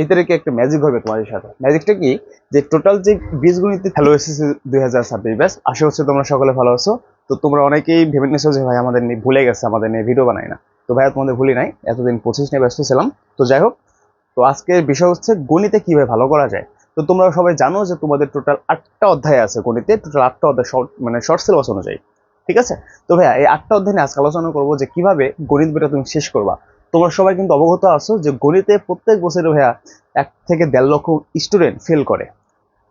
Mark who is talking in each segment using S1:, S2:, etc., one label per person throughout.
S1: এই তারিখে একটা ম্যাজিক হবে তোমাদের সাথে। ম্যাজিকটা কি? যে টোটাল যে বীজগণিতে হ্যালো এসেছে দুই হাজার ছাব্বিশ ব্যাস, আশা হচ্ছে তোমরা সকলে ভালো আছো। তো তোমরা অনেকেই ভেবে নিয়েছো যে ভাই আমাদের নিয়ে ভুলে গেছে, আমাদের নিয়ে ভিডিও বানাই না। তো ভাইয়া তোমাদের ভুলি নাই, এতদিন পঁচিশ নিয়ে ব্যস্ত ছিলাম। তো যাই হোক, তো আজকের বিষয় হচ্ছে গণিতে কীভাবে ভালো করা যায়। তো তোমরা সবাই জানো যে তোমাদের টোটাল আটটা অধ্যায় আছে গণিতে টোটাল আটটা অধ্যায় শর্ট মানে শর্ট সিলেবাস অনুযায়ী। ঠিক আছে? তো ভাইয়া, এই আটটা অধ্যায় নিয়ে আজকে আলোচনা করব যে কীভাবে গণিত বইটা তুমি শেষ করবা। তোমরা সবাই কিন্তু অবগত আছো যে গণিতে প্রত্যেক বছরে ভাইয়া এক থেকে দেড় লক্ষ স্টুডেন্ট ফেল করে।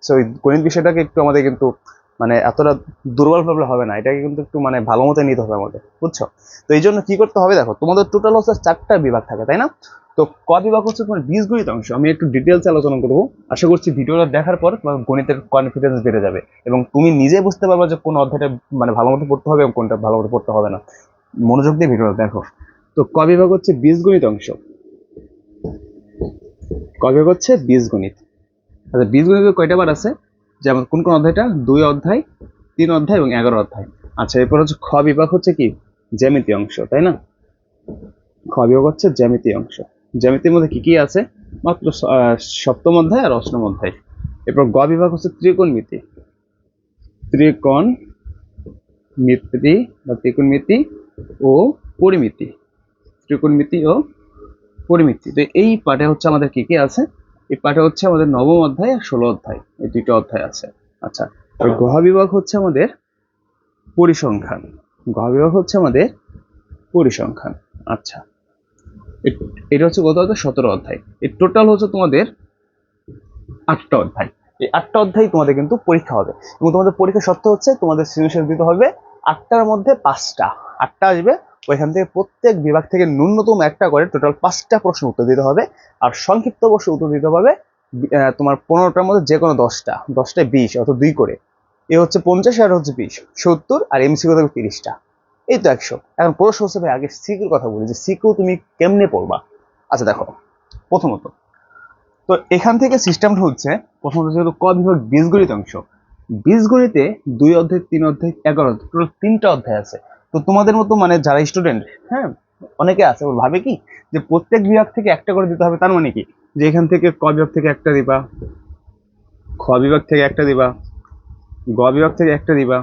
S1: সো এই গণিত বিষয়টাকে একটু আমাদের কিন্তু মানে এতটা দুর্বল ভাবলে হবে না, এটাকে কিন্তু একটু মানে ভালো মতো নিতে হবে আমাদের, বুঝছ? তো এই জন্য কি করতে হবে দেখো, তোমাদের টোটাল হচ্ছে চারটা বিভাগ থাকে, তাই না? তো ক বিভাগ হচ্ছে তোমার বীজগণিত অংশ, আমি একটু ডিটেলস আলোচনা করব। আশা করছি ভিডিওটা দেখার পর তোমার গণিতের কনফিডেন্স বেড়ে যাবে এবং তুমি নিজে বুঝতে পারবে যে কোন অধ্যায়টা মানে ভালো মতো পড়তে হবে এবং কোনটা ভালো মতো পড়তে হবে না। মনোযোগ দিয়ে ভিডিওটা দেখো। তো ক বিভাগ হচ্ছে বীজগণিত অংশ। ক বিভাগ হচ্ছে বীজগণিত। আচ্ছা বীজগণিত কয়টা বার আছে? যেমন কোন কোন অধ্যায়টা? দুই অধ্যায়, তিন অধ্যায় এবং এগারো অধ্যায়। আচ্ছা এরপর হচ্ছে খ বিভাগ হচ্ছে কি? জ্যামিতি অংশ, তাই না? খ বিভাগ হচ্ছে জ্যামিতি অংশ। জ্যামিতির মধ্যে কি কি আছে? মাত্র সপ্তম অধ্যায় আর অষ্টম অধ্যায়। এরপর গ বিভাগ হচ্ছে ত্রিকোণমিতি। ত্রিকোণ মিতি বা ত্রিকোণমিতি ও পরিমিতি। ত্রিকোণমিতি ও পরিমিতি। তো এই পাঠে হচ্ছে আমাদের কি কি আছে? এই পাঠে হচ্ছে আমাদের নবম অধ্যায় আর ষোলো অধ্যায়। এই দুইটা অধ্যায় আছে। আচ্ছা আর গহ বিভাগ হচ্ছে আমাদের পরিসংখ্যান। গহ বিভাগ হচ্ছে আমাদের পরিসংখ্যান। আচ্ছা এটা হচ্ছে কত অধ্যায়? সতেরো অধ্যায়। এই টোটাল হচ্ছে তোমাদের আটটা অধ্যায়। এই আটটা অধ্যায় তোমাদের কিন্তু পরীক্ষা হবে। এবং তোমাদের পরীক্ষা সত্য হচ্ছে তোমাদের সৃজনশীল দিতে হবে আটটার মধ্যে পাঁচটা। আটটা আসবে ওইখান থেকে প্রত্যেক বিভাগ থেকে ন্যূনতম একটা করে টোটাল পাঁচটা প্রশ্ন উত্তর দিতে হবে। আর সংক্ষিপ্ত প্রশ্ন উত্তর দিতে হবে তোমার পনেরোটার মধ্যে যে কোনো দশটা দশটায় বিশ, অর্থাৎ দুই করে। এ হচ্ছে পঞ্চাশ, আর হচ্ছে বিশ, সত্তর, আর এমসিকিউ থাকবে তিরিশটা। এই তো একশো। এখন প্রশ্ন হচ্ছে, ভাই, আগে সিকিউর কথা বলি, যে সিকিউ তুমি কেমনে পড়বা? আচ্ছা দেখো, প্রথমত, তো এখান থেকে সিস্টেমটা হচ্ছে, প্রথমত যেহেতু ক বিভাগ বীজগণিত অংশ। বীজগণিতে দুই অধ্যায়, তিন অধ্যায়, এগারো টোটাল তিনটা অধ্যায় আছে। তো তোমাদের মতো মানে যারা স্টুডেন্ট হ্যাঁ অনেকে আছে, ওরা ভাবে কি? যে প্রত্যেক বিভাগ থেকে একটা করে দিতে হবে, তার মানে কি? যে এখান থেকে ক বিভাগ থেকে একটা দিবা, খ বিভাগ থেকে একটা দিবা, গ বিভাগ থেকে একটা দিবা,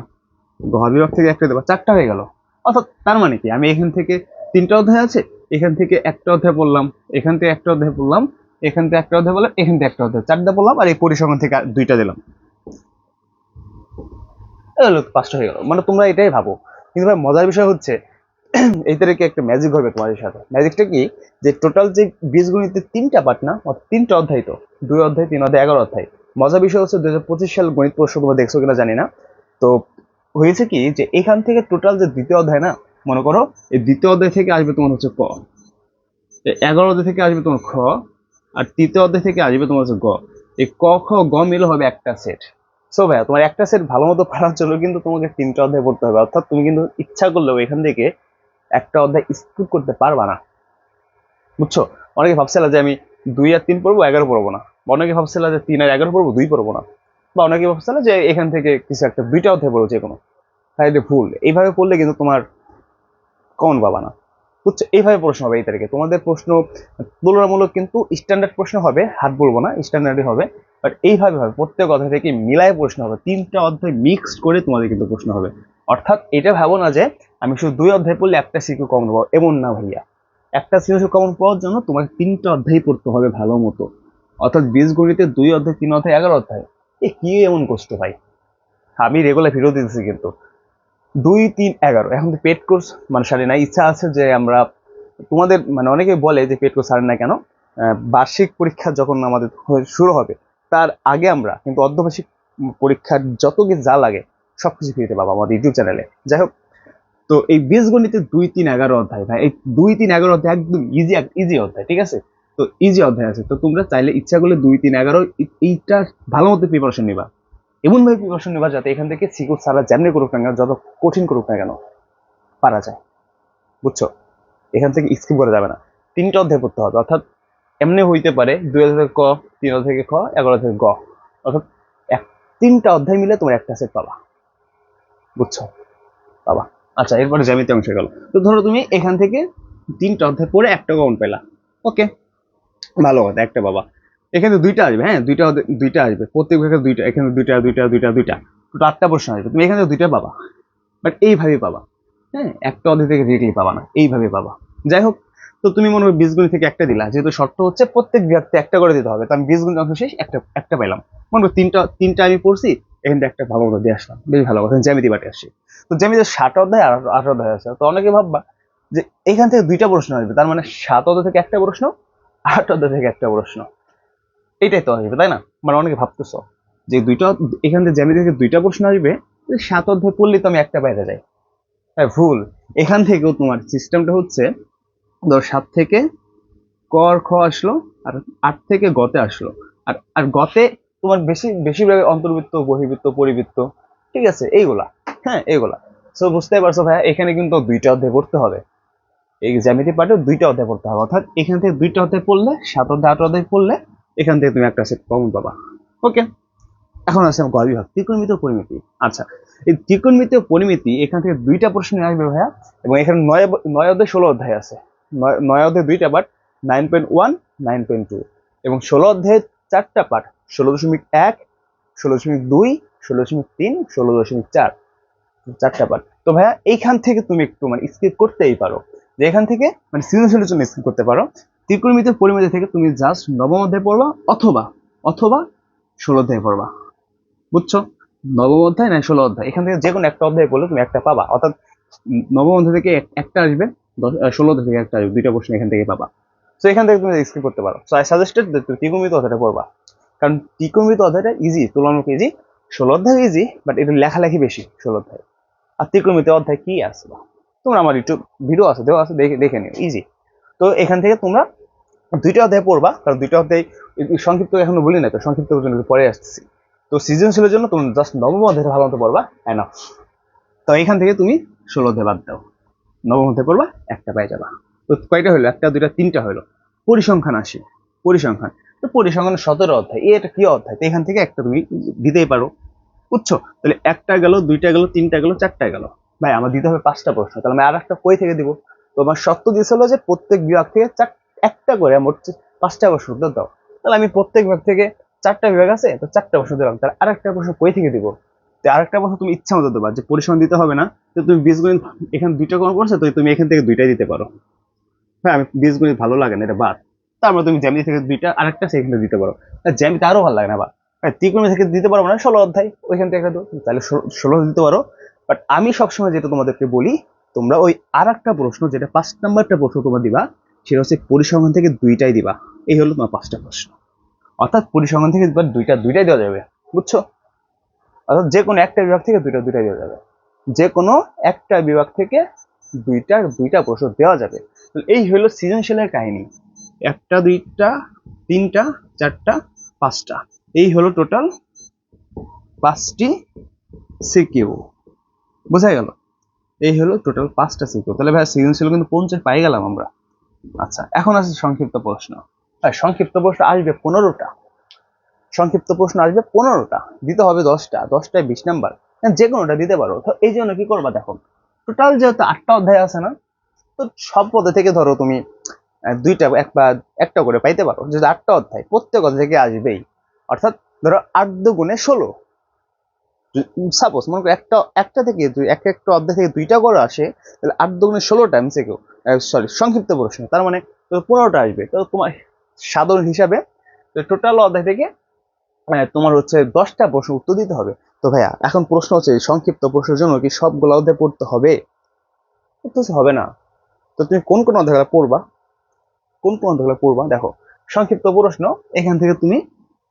S1: ঘ বিভাগ থেকে একটা দিবা, চারটা হয়ে গেল। অর্থাৎ তার মানে কি? আমি এখান থেকে তিনটা অধ্যায় আছে, এখান থেকে একটা অধ্যায় পড়লাম, এখান থেকে একটা অধ্যায় পড়লাম, এখান থেকে একটা অধ্যায় বললাম এখান থেকে একটা অধ্যায়, চারটা পড়লাম আর এই পরিসংখ্যান থেকে দুইটা দিলাম। পাঁচটা হয়ে গেল। মানে তোমরা এটাই ভাবো। কিন্তু ভাই, মজার বিষয় হচ্ছে, এই তারিখে একটা ম্যাজিক হবে তোমাদের সাথে। ম্যাজিকটা কি? যে টোটাল যে বীজগণিতের তিনটা পার্ট না তিনটা অধ্যায় তো, দুই অধ্যায়, তিন অধ্যায়, এগারো অধ্যায়। মজার বিষয় হচ্ছে দু হাজার পঁচিশ সাল গণিত প্রশ্ন তোমরা দেখছ কিনা জানি না। তো হয়েছে কি যে এখান থেকে টোটাল যে দ্বিতীয় অধ্যায় না, মনে করো, এই দ্বিতীয় অধ্যায় থেকে আসবে তোমার হচ্ছে ক। এগারো অধ্যায় থেকে আসবে তোমার খ, আর তৃতীয় অধ্যায় থেকে আসবে তোমার হচ্ছে গ। এই ক, খ, গ মিলে হবে একটা সেট সো ভাইয়া, তোমার একটা সেট ভালো মতো পড়ার জন্য কিন্তু তোমাকে তিনটা অধ্যায় পড়তে হবে। অর্থাৎ তুমি কিন্তু ইচ্ছা করলেও এখান থেকে একটা অধ্যায় স্কিপ করতে পারবা না। বুঝছ? অনেকে ভাবছিল যে আমি দুই আর তিন পড়ব, এগারো পড়ব না। অনেকে ভাবছিল যে তিন আর এগারো পড়ব, দুই পড়ব না। বা অনেকে ভাবছিল যে এখান থেকে কিছু একটা দুইটা অধ্যায় পড়ব যে কোনো। তাই ভুল। এইভাবে পড়লে কিন্তু তোমার কমন পাবা না। বুঝছ এইভাবে প্রশ্ন হবে এই তারিখে। তোমাদের প্রশ্ন তুলনামূলক কিন্তু স্ট্যান্ডার্ড প্রশ্ন হবে, হাত বলব না স্ট্যান্ডার্ডই হবে। বাট এইভাবে হবে, প্রত্যেক অধ্যায় থেকে মিলায় প্রশ্ন হবে, তিনটা অধ্যায় মিক্সড করে তোমাদের কিন্তু প্রশ্ন হবে। অর্থাৎ এটা ভাবো না যে আমি শুধু দুই অধ্যায় পড়লে একটা সিকিউ কমন পাবো, এমন না ভাইয়া। একটা সিকিউ কমন পাওয়ার জন্য তোমাকে তিনটা অধ্যায় পড়তে হবে ভালো মতো। অর্থাৎ বীজগণিতে দুই অধ্যায়, তিন অধ্যায়, এগারো অধ্যায়। এ কি এমন কষ্ট ভাই? আমি রেগুলার ভিডিও দিতেছি কিন্তু। দুই তিন এগারো। এখন পেড কোর্স মানে সারি না ইচ্ছা আছে যে আমরা, তোমাদের মানে অনেকে বলে যে পেট কোর্স সারে না কেন? বার্ষিক পরীক্ষা যখন আমাদের শুরু হবে, তার আগে আমরা কিন্তু অর্ধবার্ষিক পরীক্ষার যত যা লাগে সব কিছু ফ্রিতে পাবো আমাদের ইউটিউব চ্যানেলে। যাই হোক, তো এই বীজগণিতে দুই তিন এগারো অধ্যায়, ভাই, এই দুই তিন এগারো অধ্যায় একদম ইজি ইজি অধ্যায়, ঠিক আছে? তো ইজি অধ্যায় আছে। তো তোমরা চাইলে ইচ্ছা করলে দুই তিন এগারো, এই- এইটা ভালো মতো প্রিপারেশন নিবা। এমন ভাবে প্রিপারেশন নেবা যাতে এখান থেকে সিকিউর সারা যেমনি করুক না কেন, যত কঠিন করুক না কেন, পারা যায়। বুঝছ? এখান থেকে স্কিপ করা যাবে না। তিনটা অধ্যায় পড়তে হবে। অর্থাৎ এমনি হইতে পারে, দুই থেকে ক, তিন থেকে খ, এগারো থেকে গ। অর্থাৎ এক, তিনটা অধ্যায় মিলে তোমার একটা সেট পাবা। বুঝছ? পাবা। আচ্ছা এরপরে জ্যামিতি অংশ গেল তো ধরো তুমি এখান থেকে তিনটা অধ্যায় পড়ে একটা কাউন্ট পেলা। ওকে ভালো কথা, একটা বাবা এখানে দুইটা আসবে হ্যাঁ? দুইটা দুইটা আসবে। প্রত্যেক বিভাগে দুইটা, এখানে দুইটা দুইটা দুইটা দুইটা। টোটাল আটটা প্রশ্ন আসবে। তুমি এখানে দুইটা পাবা। বাট এইভাবে পাবা। হ্যাঁ? একটা অধ্যায় থেকে ডিরেক্টলি পাবা না। এইভাবে পাবা। যাই হোক, তো তুমি মনে হয় বীজগণিত থেকে একটা দিলা। যেহেতু শর্ত হচ্ছে প্রত্যেক বিভাগতে একটা করে দিতে হবে। তো আমি বীজগণিত অংশ শেষ, একটা একটা পাইলাম মনে করো তিনটা তিনটা আমি পড়ছি, এখান একটা ভালো মতো দিয়ে আসলাম। বেশ ভালো কথা। জ্যামিতি বাটে আসছি। তো জ্যামিতি সাত অধ্যায় আর আট অধ্যায় আছে। তো অনেকে ভাববা যে এখান থেকে দুইটা প্রশ্ন আসবে। তার মানে সাত অধ্যায় থেকে একটা প্রশ্ন, আট অধ্যায় থেকে একটা প্রশ্ন। এটাই তো আসবে, তাই না? মানে অনেকে ভাবতেছ যে দুইটা, এখান থেকে জ্যামিতি থেকে দুইটা প্রশ্ন আসবে সাত অধ্যায় পড়লে তো আমি একটা বাইরে যাই। হ্যাঁ ভুল। এখান থেকেও তোমার সিস্টেমটা হচ্ছে, ধর সাত থেকে কর খ আসলো, আর আট থেকে গতে আসলো। আর আর গতে তোমার বেশি বেশিরভাগ অন্তর্বৃত্ত বহির্বৃত্ত পরিবৃত্ত, ঠিক আছে, এইগুলা। হ্যাঁ এইগুলা। সো বুঝতে পারছ ভাইয়া, এখানে কিন্তু দুইটা অধ্যায় পড়তে হবে। এই জ্যামিতি পার্টে দুইটা অধ্যায় পড়তে হবে। অর্থাৎ এখান থেকে দুইটা অধ্যায় পড়লে, সাত অধ্যায়, আট অধ্যায় পড়লে এখান থেকে তুমি একটা সেট কমন পাবা। ওকে এখন আছে গ বিভাগ ত্রিকোণমিতি পরিমিতি। আচ্ছা এই ত্রিকোণমিতি পরিমিতি, এখান থেকে দুইটা প্রশ্ন আসবে ভাইয়া, এবং এখানে নয় নয় অধ্যায় ষোলো অধ্যায় আছে। নয় অধ্যায় দুইটা part nine point one nine point two এবং ষোলো অধ্যায়ের চারটা পার্ট ষোলো দশমিক এক, ষোলো দশমিক দুই, ষোলো দশমিক তিন, ষোলো দশমিক চার। চারটা পার্ট তো ভাইয়া, এইখান থেকে তুমি একটু মানে স্কিপ করতেই পারো। যে এখান থেকে মানে সৃজনশীলের জন্য স্কিপ করতে পারো। ত্রিকোণমিতি পরিমিতি থেকে তুমি জাস্ট নবম অধ্যায় পড়বা অথবা অথবা ষোলো অধ্যায় পড়বা। বুঝছ? নবম অধ্যায় না ষোলো অধ্যায়? এখান থেকে যে কোনো একটা অধ্যায় পড়লে তুমি একটা পাবা। অর্থাৎ নবম অধ্যায় থেকে একটা আসবে ষোলো অধ্যায় থেকে একটা আসবে, দুইটা প্রশ্ন এখান থেকে পাবা। তো এখান থেকে তুমি স্কিপ করতে পারো। সো আই সাজেস্টেড তুমি ত্রিকোণমিতি অধ্যায়টা পড়বা। কারণ ত্রিকোণমিতি অধ্যায়টা ইজি তুলনামূলক ইজি ষোলো অধ্যায় ইজি বাট এটা লেখালেখি বেশি, ষোলো অধ্যায়। আর ত্রিকোণমিতি অধ্যায় কি আছে? বা তোমরা আমার ইউটিউব ভিডিও আছে, দেওয়া আছে, দেখে দেখে নিও ইজি তো এখান থেকে তোমরা দুইটা অধ্যায় পড়বা, কারণ দুইটা অধ্যায় সংক্ষিপ্ত এখনও বলি না তো সংক্ষিপ্ত জন্য পরে আসতেছি। তো সৃজনশীলের জন্য তুমি জাস্ট নবম অধ্যায়টা ভালো মতো পড়বা এনাফ তো এখান থেকে তুমি ষোলো অধ্যায় বাদ দাও। নবম অধ্যায় পড়বা, একটা পাই যাবা। তো কয়টা হলো? একটা, দুইটা, তিনটা হলো। পরিসংখ্যান আসি, পরিসংখ্যান। তো পরিসংখ্যান সতেরো অধ্যায় এটা কি অধ্যায়? তো এখান থেকে একটা তুমি দিতেই পারো। বুঝছ? তাহলে একটা গেল, দুইটা গেল, তিনটা গেল, চারটা গেল। ভাই, আমার দিতে হবে পাঁচটা প্রশ্ন, তাহলে আমি আর একটা কই থেকে দিব? তোমার শর্ত দিয়েছিল যে প্রত্যেক বিভাগ থেকে চার একটা করে মোট পাঁচটা উত্তর দাও। তাহলে আমি প্রত্যেক বিভাগ থেকে চারটা বিভাগ আছে, তো চারটা প্রশ্ন দিলাম। তাহলে আরেকটা প্রশ্ন কই থেকে দিব? তো আরেকটা প্রশ্ন তুমি ইচ্ছা মতো দেবা, যে পরিশ্রম দিতে হবে না, তো তুমি বীজগণিত এখানে দুইটা কোন করছ, তো তুমি এখান থেকে দুইটাই দিতে পারো। হ্যাঁ আমি বীজগণিত ভালো লাগে না, এটা বাদ। তারপরে তুমি জ্যামিতি থেকে দুইটা আরেকটা সেখানে দিতে পারো। জ্যামিতি আরও ভালো লাগে না, বা। ত্রিকোণমিতি থেকে দিতে পারব না, ষোলো অধ্যায়, ওইখান থেকে একটা তাহলে ষোলো দিতে পারো। বাট আমি সবসময় যেটা তোমাদেরকে বলি, তোমরা ওই আর একটা প্রশ্ন, যেটা পাঁচ নাম্বারটা প্রশ্ন তোমরা দিবা সেটা হচ্ছে পরিসংখ্যান থেকে দুইটাই দিবা। এই হলো তোমার পাঁচটা প্রশ্ন। অর্থাৎ পরিসংখ্যান থেকে দুইটা দুইটাই দেওয়া যাবে, বুঝছ? অর্থাৎ যে কোনো একটা বিভাগ থেকে দুইটা দুইটাই দেওয়া যাবে। যে কোনো একটা বিভাগ থেকে দুইটার দুইটা প্রশ্ন দেওয়া যাবে। এই হলো সৃজনশীলের কাহিনী। একটা, দুইটা, তিনটা, চারটা, পাঁচটা। এই হলো টোটাল পাঁচটি সিকিউ বোঝা গেল? এই হলো টোটাল পাঁচটা সিকিউ তাহলে ভাই সৃজনশীল কিন্তু পঞ্চাশ পাই গেলাম আমরা। আচ্ছা এখন আছে সংক্ষিপ্ত প্রশ্ন। সংক্ষিপ্ত প্রশ্ন আসবে পনেরোটা। সংক্ষিপ্ত প্রশ্ন আসবে পনেরোটা, দিতে হবে দশটা, দশটায় বিশ নাম্বার। যে কোনোটা দিতে পারো। তো এই জন্য কি করবা দেখো টোটাল যেহেতু আটটা অধ্যায় আছে না, তো সব পদে থেকে ধরো তুমি দুইটা, এক বা একটা করে পাইতে পারো। যদি আটটা অধ্যায়, প্রত্যেক অধ্যায় থেকে আসবেই। অর্থাৎ ধরো আট দুগুণে ষোলো। সাপোজ মনে করো একটা একটা থেকে দুই, এক একটা অধ্যায় থেকে দুইটা করে আসে, তাহলে আট দুগুণে ষোলোটা এমসে কেউ সরি সংক্ষিপ্ত প্রশ্ন। তার মানে পনেরোটা আসবে। তো তোমার সাধারণ হিসাবে টোটাল অধ্যায় থেকে তোমার হচ্ছে দশটা প্রশ্ন উত্তর দিতে হবে। তো ভাইয়া, এখন প্রশ্ন হচ্ছে সংক্ষিপ্ত প্রশ্নের জন্য কি সবগুলো অধ্যায় পড়তে হবে? তো হবে না। তো তুমি কোন কোন অধ্যায়গুলো পড়বা? কোন কোন অধ্যায়গুলো পড়বা? দেখো, সংক্ষিপ্ত প্রশ্ন, এখান থেকে তুমি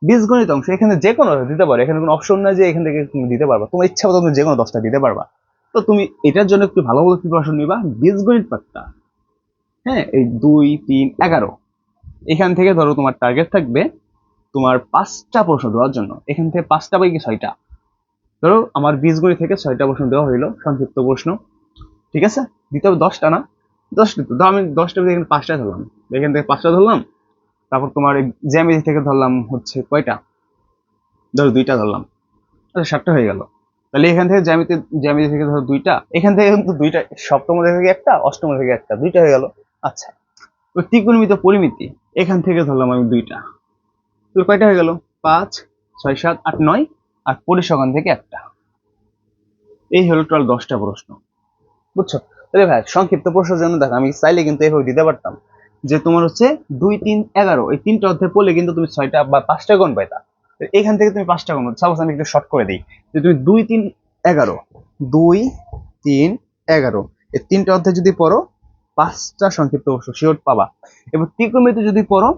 S1: বীজগণিত অংশ, এখানে যে কোনো দিতে পারো। এখানে কোনো অপশন নাই যে এখান থেকে তুমি দিতে পারবা। তোমার ইচ্ছা মতো তুমি যে কোনো দশটা দিতে পারবা। তো তুমি এটার জন্য একটু ভালো মতো প্রিপারেশন নিবা। বীজগণিত পাঠটা হ্যাঁ এই দুই, তিন, এগারো। এখান থেকে ধরো তোমার টার্গেট থাকবে তোমার পাঁচটা প্রশ্ন দেওয়ার জন্য। এখান থেকে পাঁচটা বাই কি ছয়টা? ধরো আমার বীজগণিত থেকে ছয়টা প্রশ্ন দেওয়া হইল, সংক্ষিপ্ত প্রশ্ন। ঠিক আছে? দিতে হবে দশটা না? দশটা তো আমি দশটা এখানে পাঁচটা ধরলাম। এখান থেকে পাঁচটা ধরলাম তারপর তোমার জ্যামিতি থেকে ধরলাম হচ্ছে কয়টা? ধরো দুইটা ধরলাম। আচ্ছা সাতটা হয়ে গেল। তাহলে এখান থেকে জ্যামিতি জ্যামিতি থেকে ধরো দুইটা। এখান থেকে কিন্তু দুইটা, সপ্তম থেকে একটা, অষ্টম থেকে একটা, দুইটা হয়ে গেল। আচ্ছা তো ত্রিকোণমিতি পরিমিতি, এখান থেকে ধরলাম আমি দুইটা। তাহলে কয়টা হয়ে গেল? পাঁচ, ছয়, সাত, আট, নয়, আর পরিসংখ্যান থেকে একটা। এই হলো টোটাল দশটা প্রশ্ন। বুঝছ? তাহলে ভাই, সংক্ষিপ্ত প্রশ্নের জন্য দেখো, আমি চাইলে কিন্তু এভাবে দিতে পারতাম। যে তোমার হচ্ছে দুই, তিন, এগারো। এই তিনটা অধ্যায় পড়লে কিন্তু তুমি ছয়টা বা পাঁচটা গুণ পাইতা। এখান থেকে তুমি পাঁচটা গুণ সাপোজ আমি একটু শর্ট করে দিই। যে তুমি দুই, তিন, এগারো। দুই, তিন, এগারো। এই তিনটা অধ্যায় যদি পড়ো, পাঁচটা সংক্ষিপ্ত প্রশ্ন শিওর পাবা। এবার ত্রিকোণমিতি যদি পড়ো,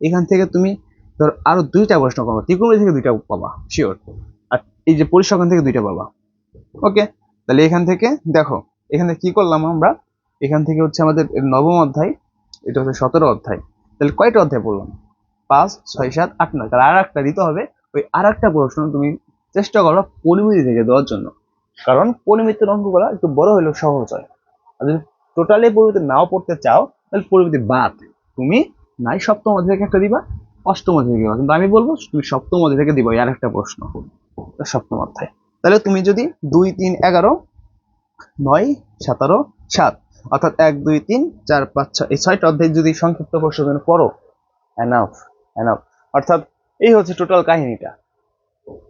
S1: এখান থেকে তুমি ধর আরও দুইটা প্রশ্ন পাবা। ত্রিকোণমিতি থেকে দুইটা পাবা শিওর আর এই যে পরিসংখ্যান থেকে দুইটা পাবা। ওকে তাহলে এখান থেকে দেখো, এখানে কি করলাম আমরা? এখান থেকে হচ্ছে আমাদের নবম অধ্যায় এটা হচ্ছে সতেরো অধ্যায়। তাহলে কয়টা অধ্যায় পড়লাম? পাঁচ, ছয়, সাত, আট, নয়। তাহলে আর একটা দিতে হবে। ওই আর একটা প্রশ্ন তুমি চেষ্টা করো পরিমিতি থেকে দেওয়ার জন্য। কারণ পরিমিতির অঙ্কগুলো একটু বড় হলেও সহজ হয়। আর যদি টোটালি পরিমিতি নাও পড়তে চাও, তাহলে পরিমিতি বাদ। তুমি নাই সপ্তম অধ্যায় থেকে একটা দিবা, অষ্টম অধ্যায় দিবা। কিন্তু আমি বলব, তুমি সপ্তম অধ্যায় থেকে দিবা আর একটা প্রশ্ন। সপ্তম অধ্যায়। তাহলে তুমি যদি দুই, তিন, এগারো, নয়, সতেরো, সাত অর্থাৎ এক, দুই, তিন, চার, পাঁচ, ছয়, এই ছয়টা অধ্যায় যদি সংক্ষিপ্ত প্রশ্ন পড়ো এনাফ এনাফ অর্থাৎ এই হচ্ছে টোটাল কাহিনীটা।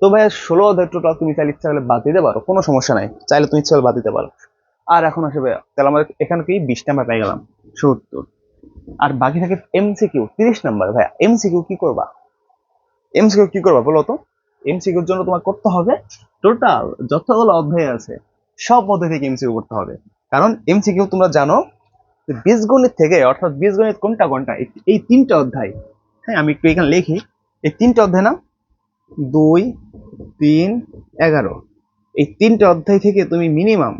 S1: তো ভাই ষোলো অধ্যায় টোটাল তুমি চাইলে ইচ্ছা করলে বাদ দিতে পারো, কোনো সমস্যা নাই। চাইলে তুমি ইচ্ছা করলে বাদ দিতে পারো। আর এখন আসে ভাইয়া, তাহলে আমাদের এখানে কি বিশ নাম্বার পেয়ে গেলাম, সত্তর। আর বাকি থাকে এমসিকিউ তিরিশ নাম্বার ভাইয়া এমসিকিউ কি করবা? এমসিকিউ কি করবা বলো তো? এমসিকিউর জন্য তোমার করতে হবে টোটাল যতগুলো অধ্যায় আছে, সব অধ্যায় থেকে এমসিকিউ করতে হবে। কারণ এমসিকিউ তোমরা জানো বীজগণিত থেকে, অর্থাৎ বীজগণিত কোনটা কোনটা, এই- তিনটা অধ্যায় হ্যাঁ আমি একটু এখানে লিখি, এই তিনটা অধ্যায় না, দুই, তিন, এগারো, এই তিনটা অধ্যায় থেকে তুমি মিনিমাম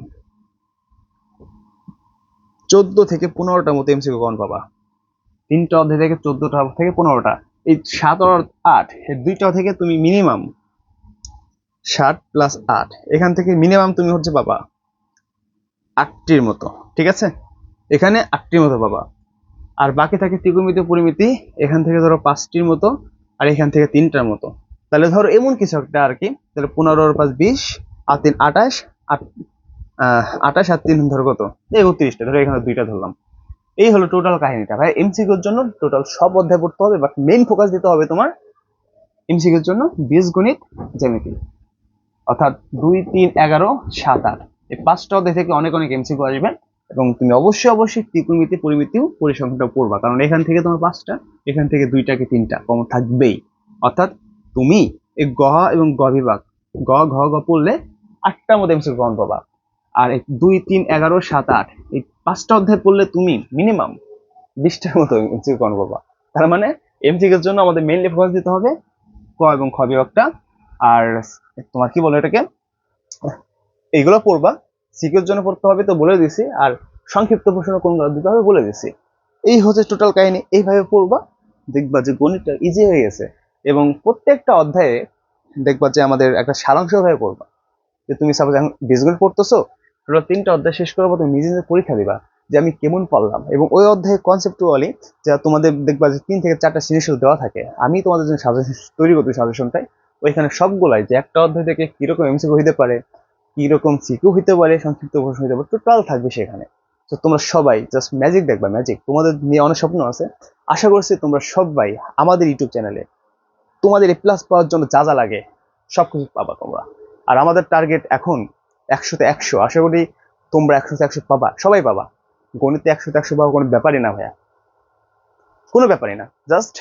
S1: চোদ্দ থেকে পনেরোটা মতো এমসিকিউ কমন পাবা। তিনটা অধ্যায় থেকে চোদ্দটা থেকে পনেরোটা, এই সাত আর আট দুইটা থেকে তুমি মিনিমাম ষাট প্লাস আট, এখান থেকে মিনিমাম তুমি হচ্ছে পাবা আটটির মতো, ঠিক আছে? এখানে আটটির মতো পাবা আর বাকি থাকে ত্রিকোণমিতি পরিমিতি, এখান থেকে ধরো পাঁচটির মতো, আর এখান থেকে তিনটার মতো। তাহলে ধরো এমন কিছু একটা আর কি, তাহলে পনেরো পাঁচ বিশ, আর তিন আঠাশ আট আঠাশ আর তিন ধরো কত? একত্রিশটা ধরো এখানে দুইটা ধরলাম। এই হলো টোটাল কাহিনীটা। ভাই এমসিকিউর জন্য টোটাল সব অধ্যায় পড়তে হবে বাট মেইন ফোকাস দিতে হবে তোমার এমসিকিউর জন্য বীজগণিত জ্যামিতি। অর্থাৎ দুই, তিন, এগারো, সাত, আট। এই পাঁচটা অধ্যায় থেকে অনেক অনেক এমসিকিউ আসবে এবং তুমি অবশ্যই অবশ্যই ত্রিকোণমিতি, পরিমিতিও পরিসংখ্যানটা পড়বা, কারণ এখান থেকে তোমার পাঁচটা, এখান থেকে দুইটা কি তিনটা কম থাকবেই। অর্থাৎ তুমি এই গ এবং গ বিভাগ, গ, ঘ গ পড়লে আটটার মধ্যে এমসিকিউ কমন পাবা। আর দুই, তিন, এগারো, সাত, আট, এই পাঁচটা অধ্যায় পড়লে তুমি মিনিমাম বিশটার মতো এমসিকিউ কমন পাবা। তার মানে এমসিকিউর জন্য আমাদের মেইনলি ফোকাস দিতে হবে ক এবং খ বিভাগটা। আর তোমার কি বলে এটাকে? এইগুলো পড়বা সিকিউর জন্য পড়তে হবে তো বলে দিছি, আর সংক্ষিপ্ত প্রশ্ন কোনগুলো দিতে হবে বলে দিছি। এই হচ্ছে টোটাল কাহিনী, এইভাবে পড়বা, দেখবা যে গণিতটা ইজি হয়ে গেছে, এবং প্রত্যেকটা অধ্যায়ে দেখবা যে আমাদের একটা সারাংশ ভাবে পড়বা। যে তুমি সাপোজ এখন বীজগণিত পড়তেছো টোটাল তিনটা অধ্যায় শেষ পর তুমি নিজে নিজে পরীক্ষা দিবা, যে আমি কেমন পারলাম। এবং ওই অধ্যায়ে কনসেপ্টুয়ালি যা তোমাদের দেখবা যে তিন থেকে চারটা সিরিয়াল দেওয়া থাকে, আমি তোমাদের জন্য সাজেশন তৈরি করতে সাজেশনটাই ওইখানে সবগুলাই যে একটা অধ্যায় থেকে কীরকম এমসিকিউ হইতে পারে কীরকম সিকিউ হইতে পারে, সংক্ষিপ্ত প্রশ্ন হইতে পারে টোটাল থাকবে সেখানে। তো তোমরা সবাই জাস্ট ম্যাজিক দেখবা ম্যাজিক তোমাদের নিয়ে অনেক স্বপ্ন আছে। আশা করছি তোমরা সবাই আমাদের ইউটিউব চ্যানেলে তোমাদের এ প্লাস পাওয়ার জন্য যা যা লাগে সব কিছু পাবা তোমরা। আর আমাদের টার্গেট এখন একশোতে একশো। আশা করি তোমরা একশোতে একশো পাবা। সবাই পাবা। গণিতে একশোতে একশো পাবা কোনো ব্যাপারই না ভাইয়া। কোনো ব্যাপারই না। জাস্ট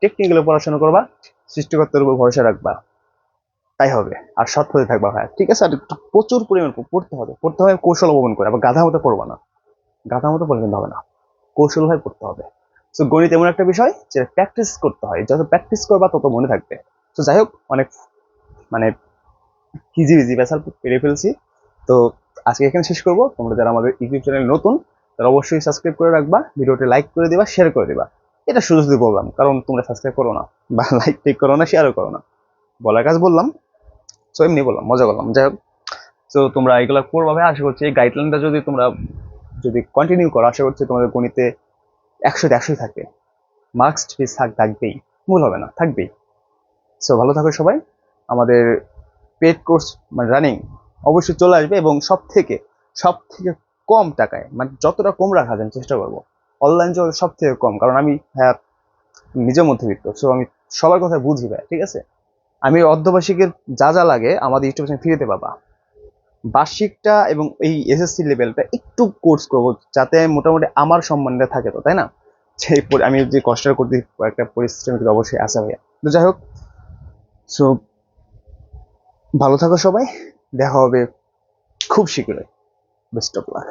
S1: টেকনিক্যালি পড়াশোনা করবা, সৃষ্টিকর্তার উপর ভরসা রাখবা। তাই হবে। আর সৎ পথে থাকবা ভাইয়া। ঠিক আছে, আর প্রচুর পরিমাণ পড়তে হবে। পড়তে হবে কৌশল অবলম্বন করে, আবার গাধা মতো পড়বা না। গাধা মতো পড়লে কিন্তু হবে না। কৌশল ভাবে পড়তে হবে। তো গণিত এমন একটা বিষয় যেটা প্র্যাকটিস করতে হয়। যত প্র্যাকটিস করবা, তত মনে থাকবে। তো যাই হোক, অনেক মানে কিজি বিজি বেসাল পেরে ফেলছি। তো আজকে এখানে শেষ করব। তোমরা যারা আমাদের ইউটিউব চ্যানেল নতুন, তারা অবশ্যই সাবস্ক্রাইব করে রাখবা। ভিডিওটি লাইক করে দিবা শেয়ার করে দিবা। এটা শুধু শুধু বললাম, কারণ তোমরা সাবস্ক্রাইব করো না, বা লাইক টেক করো না শেয়ারও করো না। বলার কাজ বললাম। তো এমনি বললাম, মজা করলাম। যাই হোক তো তোমরা এগুলো করবা আশা করছি এই গাইডলাইনটা যদি তোমরা যদি কন্টিনিউ করো, আশা করছি তোমাদের গণিতে একশোতে একশোই থাকবে। মার্কস ফিস থাক, থাকবেই, ভুল হবে না, থাকবেই। সো ভালো থাকো সবাই। আমাদের পেড কোর্স মানে রানিং অবশ্যই চলে আসবে এবং সব থেকে সব থেকে কম টাকায় মানে যতটা কম রাখা যায় চেষ্টা করব। অনলাইন জগতে সব থেকে কম, কারণ আমি হ্যাঁ নিজের মধ্যবিত্ত সো আমি সবার কথা বুঝি ভাই, ঠিক আছে? আমি অর্ধবার্ষিকের যা যা লাগে আমাদের ইউটিউব চ্যানেল ফ্রিতে পাবা। বার্ষিকটা এবং এই এসএসসি লেভেলটা একটু কোর্স করব যাতে মোটামুটি আমার সম্মানটা থাকে তো, তাই না? সেই আমি যে কষ্ট করতে একটা পরিশ্রম কিন্তু অবশ্যই আসা ভাইয়া। তো যাই হোক সো ভালো থাকো সবাই। দেখা হবে খুব শীঘ্রই। Best of luck